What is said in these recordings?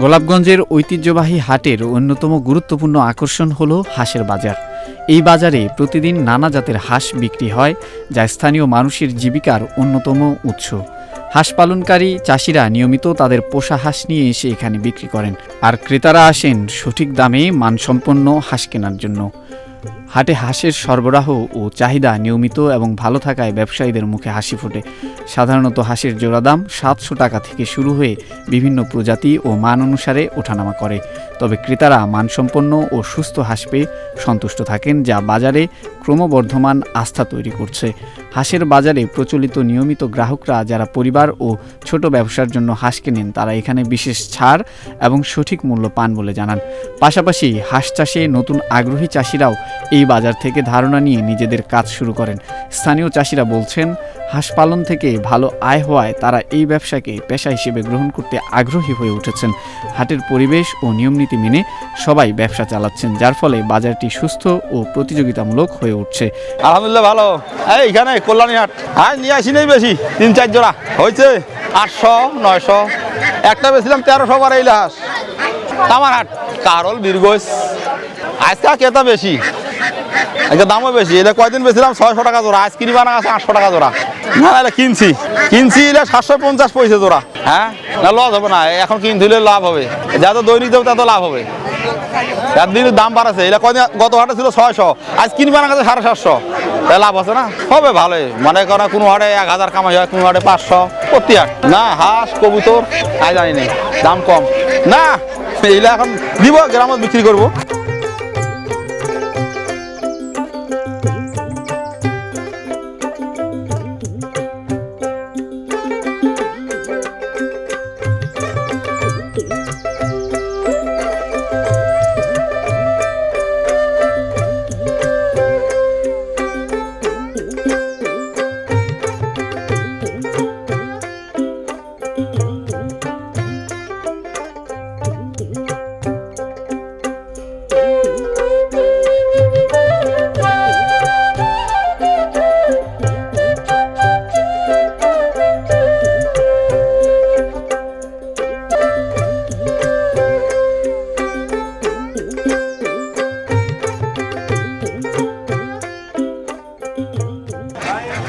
গোলাপগঞ্জের ঐতিহ্যবাহী হাটের অন্যতম গুরুত্বপূর্ণ আকর্ষণ হল হাঁসের বাজার। এই বাজারে প্রতিদিন নানা জাতের হাঁস বিক্রি হয়, যা স্থানীয় মানুষের জীবিকার অন্যতম উৎস। হাঁস পালনকারী চাষিরা নিয়মিত তাদের পোষা হাঁস নিয়ে এসে এখানে বিক্রি করেন। আর ক্রেতারা আসেন সঠিক দামে মানসম্পন্ন হাঁস কেনার জন্য। হাটে হাঁসের সরবরাহ ও চাহিদা নিয়মিত এবং ভালো থাকায় ব্যবসায়ীদের মুখে হাসি ফোটে। সাধারণত হাঁসের জোড়া দাম সাতশো টাকা থেকে শুরু হয়ে বিভিন্ন প্রজাতি ও মান অনুসারে ওঠানামা করে। তবে ক্রেতারা মানসম্পন্ন ও সুস্থ হাঁস পেয়ে সন্তুষ্ট থাকেন যা বাজারে ক্রমবর্ধমান আস্থা তৈরি করছে। হাঁসের বাজারে প্রচলিত নিয়মিত গ্রাহকরা, যারা পরিবার ও ছোট ব্যবসার জন্য হাঁস কেনেন, তারা এখানে বিশেষ ছাড় এবং সঠিক মূল্য পান বলে জানান। পাশাপাশি হাঁস চাষে নতুন আগ্রহী চাষিরাও এই বাজার থেকে ধারণা নিয়ে নিজেদের কাজ শুরু করেন। স্থানীয় চাষিরা বলছেন, হাঁস পালন থেকে ভালো আয় হওয়ায় তারা এই ব্যবসাকে পেশা হিসেবে গ্রহণ করতে আগ্রহী হয়ে উঠেছেন। হাটের পরিবেশ ও নিয়মনীতি মেনে সবাই ব্যবসা চালাচ্ছেন, যার ফলে বাজারটি সুস্থ ও প্রতিযোগিতামূলক হয়ে উঠছে। আলহামদুলিল্লাহ ভালো। এই এখানে কল্যাণী হাট। হ্যাঁ নিয়ে আসি নেই বেশি, তিন চার জোড়া। হয়েছে আটশো, নয়শো। একটা বেছিলাম তেরোশো বার এই হাঁস। আমার হাট কারল, বীরগোস। আজকে কেতা বেশি। আজকে দামও বেশি, এটা কয়দিন বেছিলাম? ছয়শো টাকা জোড়া। আজ কিনি বানা আছে আটশো টাকা জোড়া। না না এটা কিনছি। কিনছি এটা সাতশো পঞ্চাশ পয়সা জোড়া। হ্যাঁ? না, লস হবে না। এখন কিনতে হলে লাভ হবে। যত দৈনিক দেবে তত লাভ হবে। একদিন দাম বাড়াছে। এটা কদিন গত হাটে ছিল ছয়শো। আজ কিনবে না কাছে সাড়ে সাতশো। তাহলে লাভ আছে না? হবে ভালোই। মানে কোনো কোনো হাটে এক হাজার কামাই হয়, কোনো হাটে পাঁচশো। প্রতি হাট। না, হাঁস, কবুতর আই জানি দাম কম। না এইগুলা এখন দিব, গ্রামত বিক্রি করব।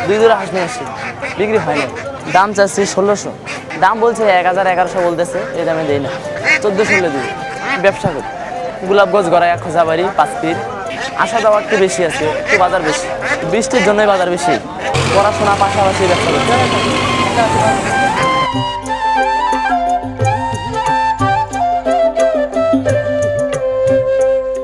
দুই জোড়া হাঁস নিয়ে আসছি। বিক্রি হয় না দাম চাচ্ছি ষোলোশো। দাম বলছে এক হাজার এগারোশো বলতেছে, এই দামে দেই না। চোদ্দ ষোলো দিই ব্যবসা করি। গোলাপগঞ্জ গড়ায় এক খোঁজাবাড়ি পাঁচ পির আসা যাওয়া একটু বেশি আছে, একটু বাজার বেশি। বৃষ্টির জন্যই বাজার বেশি। পড়াশোনা পাশাপাশি ব্যবসা করি